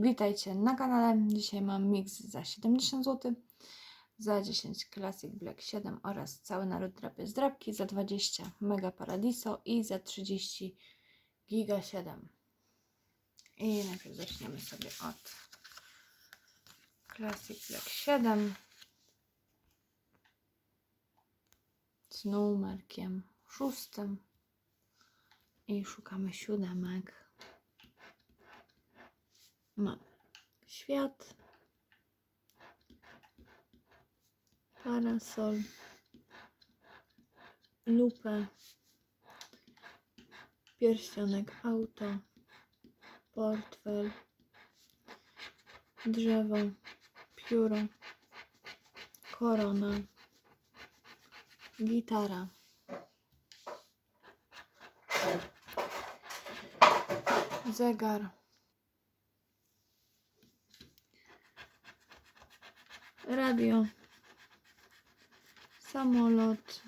Witajcie na kanale. Dzisiaj mam mix za 70 zł, za 10 Classic Black 7 oraz cały naród drapie z drapki za 20 Mega Paradiso i za 30 Giga 7. I najpierw zaczniemy sobie od Classic Black 7 z numerkiem szóstym i szukamy siódemek. Mamy świat, parasol, lupę, pierścionek. Auto, portfel, drzewo, pióro, korona, gitara. Zegar. Radio, samolot,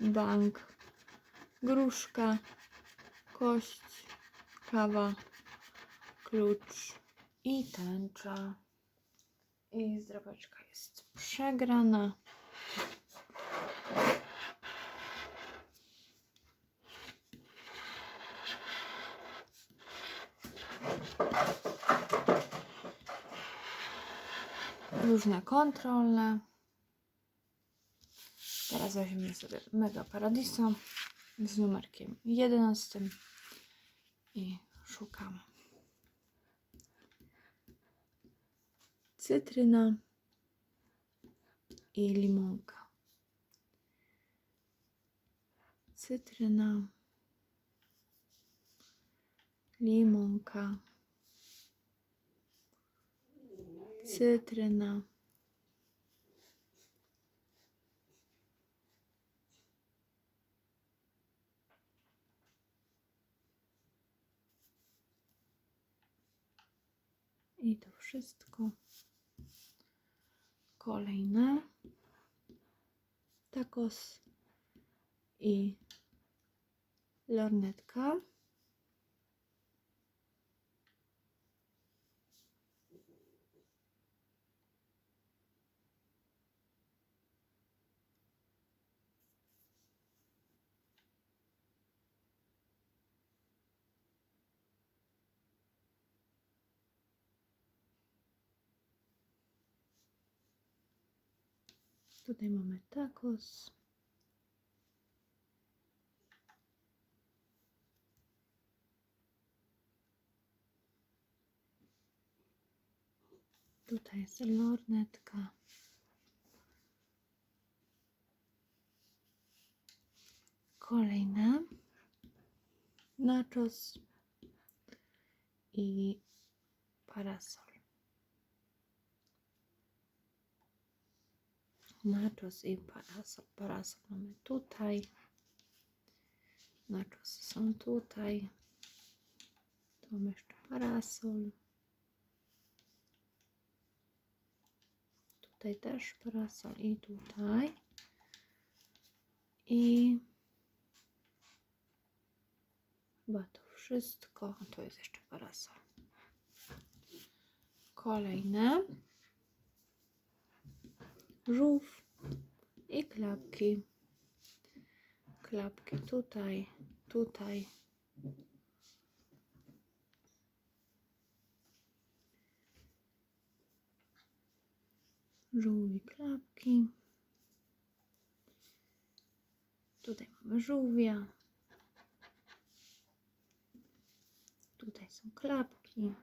bank, gruszka, kość, kawa, klucz. I tęcza. I zdroweczka jest przegrana. Różne kontrolne. Teraz weźmiemy sobie Mega Paradiso z numerkiem 11 i szukamy. Cytryna i limonka. Cytryna, limonka. Cytryna. I to wszystko. Kolejne. Tacos i lornetka. Tutaj mamy tacos. Tutaj jest lornetka. Kolejne. Nachos i parasol. Nachos i parasol. Parasol mamy tutaj. Nachos są tutaj. Tu mamy jeszcze parasol. Tutaj też parasol i tutaj. I chyba to wszystko. A jest jeszcze parasol. Kolejne żółw i klapki. Klapki tutaj, tutaj. Żółwi klapki. Tutaj mamy żółwia. Tutaj są klapki.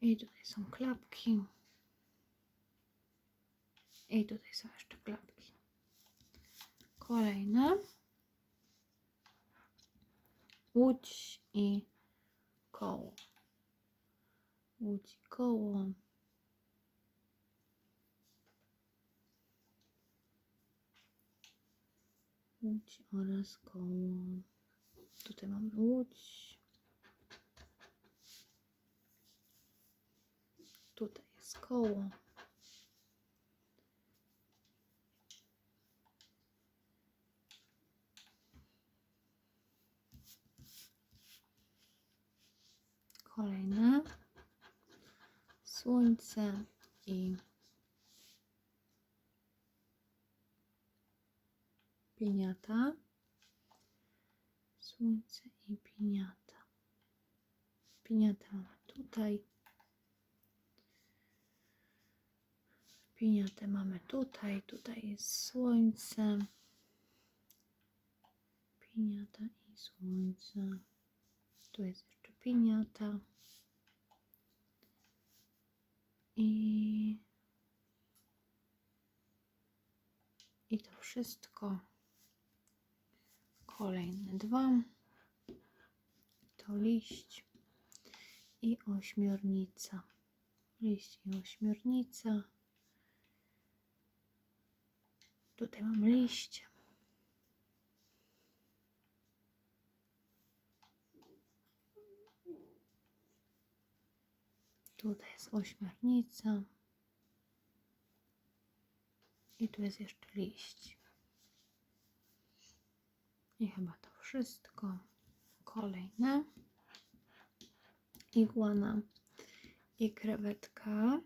I tutaj są klapki. I tutaj są jeszcze klapki. Kolejne. Łódź i koło. Łódź i koło. Łódź oraz koło. Tutaj mamy łódź. Tutaj jest koło. Kolejne. Słońce i piniata. Słońce i piniata. Piniata mamy tutaj. Piniatę mamy tutaj. Tutaj jest słońce. Piniata i słońce. Tu jest piniata. I, I to wszystko. Kolejne dwa. To liść i ośmiornica. Liść i ośmiornica. Tutaj mam liść. Tutaj jest ośmiornica. I tu jest jeszcze liść. I chyba to wszystko. Kolejne. Iguana i krewetka.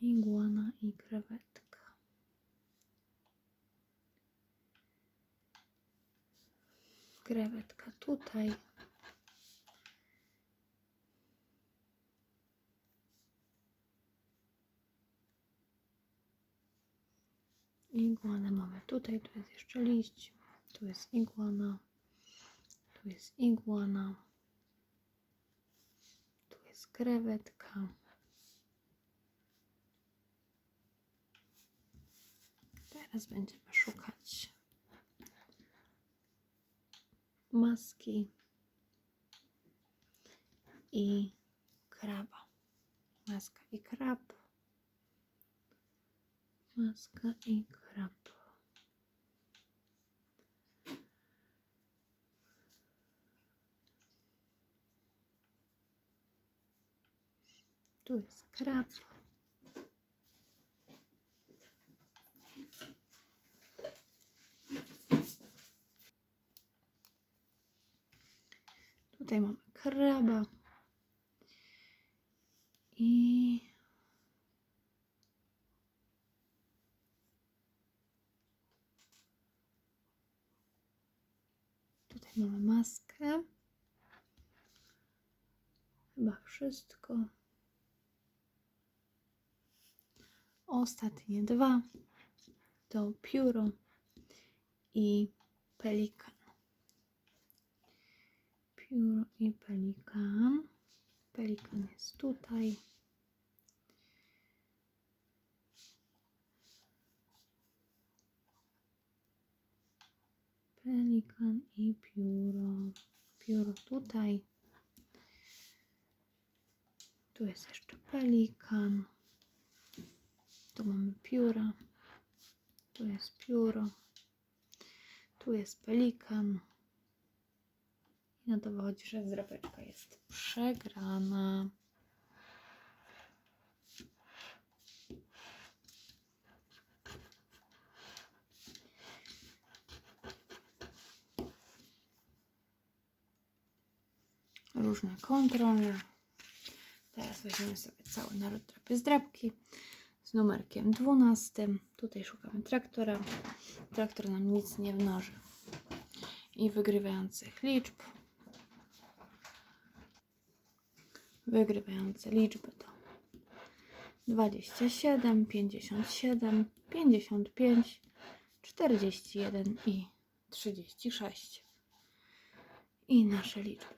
Iguana i krewetka. Krewetka tutaj. Iguana mamy tutaj, tu jest jeszcze liść, tu jest iguana, tu jest iguana, tu jest krewetka. Teraz będziemy szukać maski i kraba. Maska i krab. Maska i krab. Tu jest krab. Tutaj mamy kraba. I mamy maskę. Chyba wszystko. Ostatnie dwa to pióro i pelikan. Pióro i pelikan. Pelikan jest tutaj. Pelikan i pióro. Pióro tutaj. Tu jest jeszcze pelikan. Tu mamy pióra. Tu jest pióro. Tu jest pelikan. I na to wychodzi, że zdrapeczka jest przegrana. Różne kontrole. Teraz weźmiemy sobie cały naród drapie zdrapki z numerkiem 12. Tutaj szukamy traktora. Traktor nam nic nie mnoży. I wygrywających liczb. Wygrywające liczby to 27, 57, 55, 41 i 36. I nasze liczby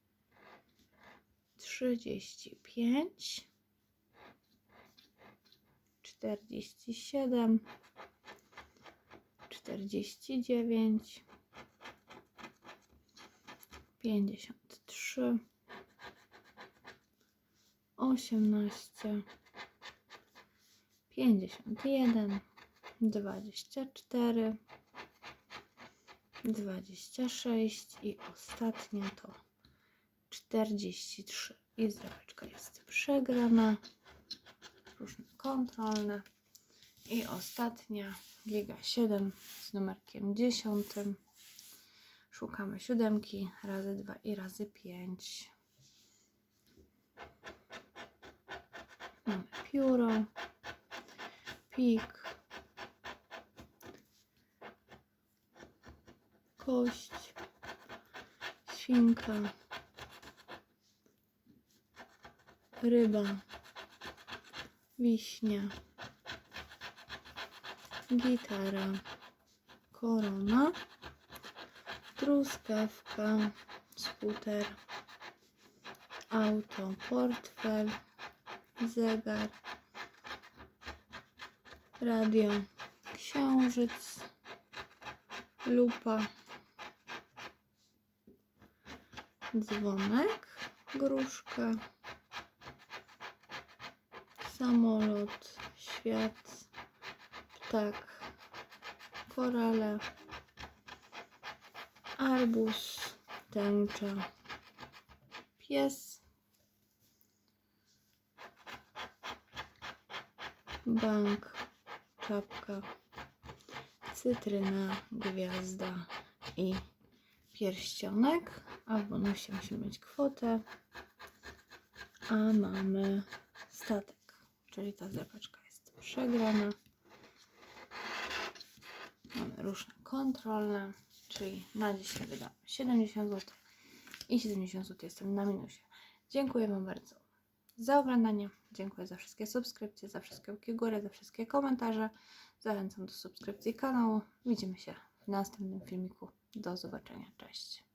13, 40, 25, 59, 35, 47, 49, 53, osiemnaście, pięćdziesiąt jeden, dwadzieścia cztery, dwadzieścia sześć i ostatnia to czterdzieści trzy. I zdrapeczka jest przegrana. Różne kontrolne. I ostatnia Liga 7 z numerkiem 10. Szukamy siódemki razy 2 i razy 5. Mamy pióro, pik, kość, świnka, ryba, wiśnia, gitara, korona, truskawka, skuter, auto, portfel, zegar, radio, księżyc, lupa, dzwonek, gruszka, samolot, świat, ptak, korale, arbuz, tęcza, pies, bank, czapka, cytryna, gwiazda i pierścionek, a w bonusie musimy mieć kwotę, a mamy statek, czyli ta zrepeczka jest przegrana. Mamy różne kontrolne, czyli na dzisiaj wydamy 70 zł i 70 zł jestem na minusie. Dziękuję Wam bardzo za oglądanie. Dziękuję za wszystkie subskrypcje, za wszystkie łapki górę, za wszystkie komentarze. Zachęcam do subskrypcji kanału. Widzimy się w następnym filmiku. Do zobaczenia. Cześć.